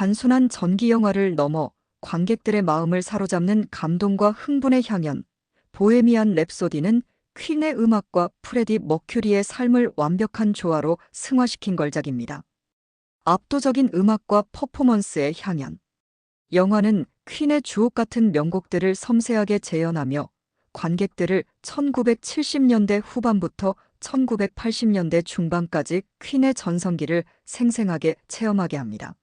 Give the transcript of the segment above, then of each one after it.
단순한 전기 영화를 넘어 관객들의 마음을 사로잡는 감동과 흥분의 향연. 보헤미안 랩소디는 퀸의 음악과 프레디 머큐리의 삶을 완벽한 조화로 승화시킨 걸작입니다. 압도적인 음악과 퍼포먼스의 향연. 영화는 퀸의 주옥 같은 명곡들을 섬세하게 재현하며 관객들을 1970년대 후반부터 1980년대 중반까지 퀸의 전성기를 생생하게 체험하게 합니다.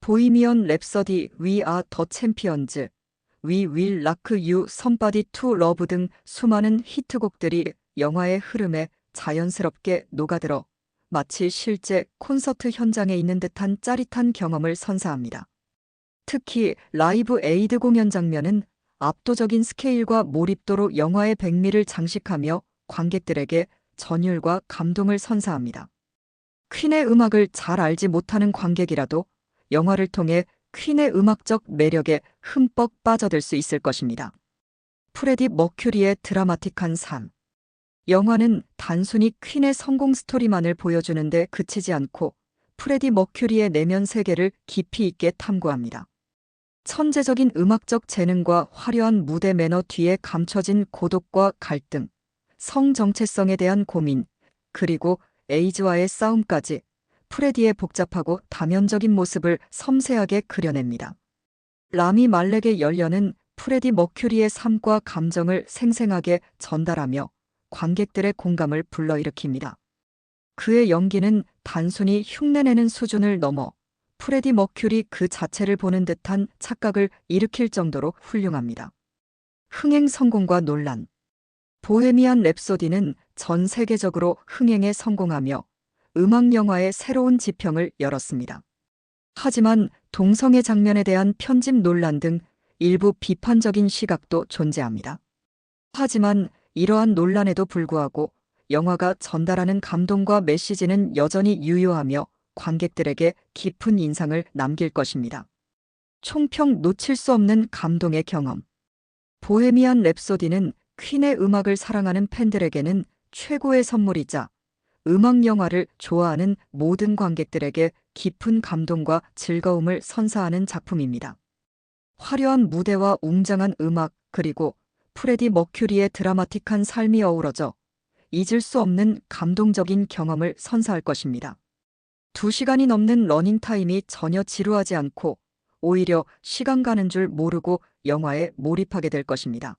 보이미언 랩서디, the Champions, We Will Rock You, Somebody to Love 등 수많은 히트곡들이 영화의 흐름에 자연스럽게 녹아들어 마치 실제 콘서트 현장에 있는 듯한 짜릿한 경험을 선사합니다. 특히 라이브 에이드 공연 장면은 압도적인 스케일과 몰입도로 영화의 백미를 장식하며 관객들에게 전율과 감동을 선사합니다. 퀸의 음악을 잘 알지 못하는 관객이라도 영화를 통해 퀸의 음악적 매력에 흠뻑 빠져들 수 있을 것입니다. 프레디 머큐리의 드라마틱한 삶. 영화는 단순히 퀸의 성공 스토리만을 보여주는데 그치지 않고 프레디 머큐리의 내면 세계를 깊이 있게 탐구합니다. 천재적인 음악적 재능과 화려한 무대 매너 뒤에 감춰진 고독과 갈등, 성 정체성에 대한 고민, 그리고 에이즈와의 싸움까지 프레디의 복잡하고 다면적인 모습을 섬세하게 그려냅니다. 라미 말렉의 열연은 프레디 머큐리의 삶과 감정을 생생하게 전달하며 관객들의 공감을 불러일으킵니다. 그의 연기는 단순히 흉내내는 수준을 넘어 프레디 머큐리 그 자체를 보는 듯한 착각을 일으킬 정도로 훌륭합니다. 흥행 성공과 논란 보헤미안 랩소디는 전 세계적으로 흥행에 성공하며 음악 영화의 새로운 지평을 열었습니다. 하지만 동성애 장면에 대한 편집 논란 등 일부 비판적인 시각도 존재합니다. 하지만 이러한 논란에도 불구하고 영화가 전달하는 감동과 메시지는 여전히 유효하며 관객들에게 깊은 인상을 남길 것입니다. 총평 놓칠 수 없는 감동의 경험. 보헤미안 랩소디는 퀸의 음악을 사랑하는 팬들에게는 최고의 선물이자 음악 영화를 좋아하는 모든 관객들에게 깊은 감동과 즐거움을 선사하는 작품입니다. 화려한 무대와 웅장한 음악 그리고 프레디 머큐리의 드라마틱한 삶이 어우러져 잊을 수 없는 감동적인 경험을 선사할 것입니다. 두 시간이 넘는 러닝타임이 전혀 지루하지 않고 오히려 시간 가는 줄 모르고 영화에 몰입하게 될 것입니다.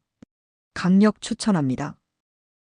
강력 추천합니다.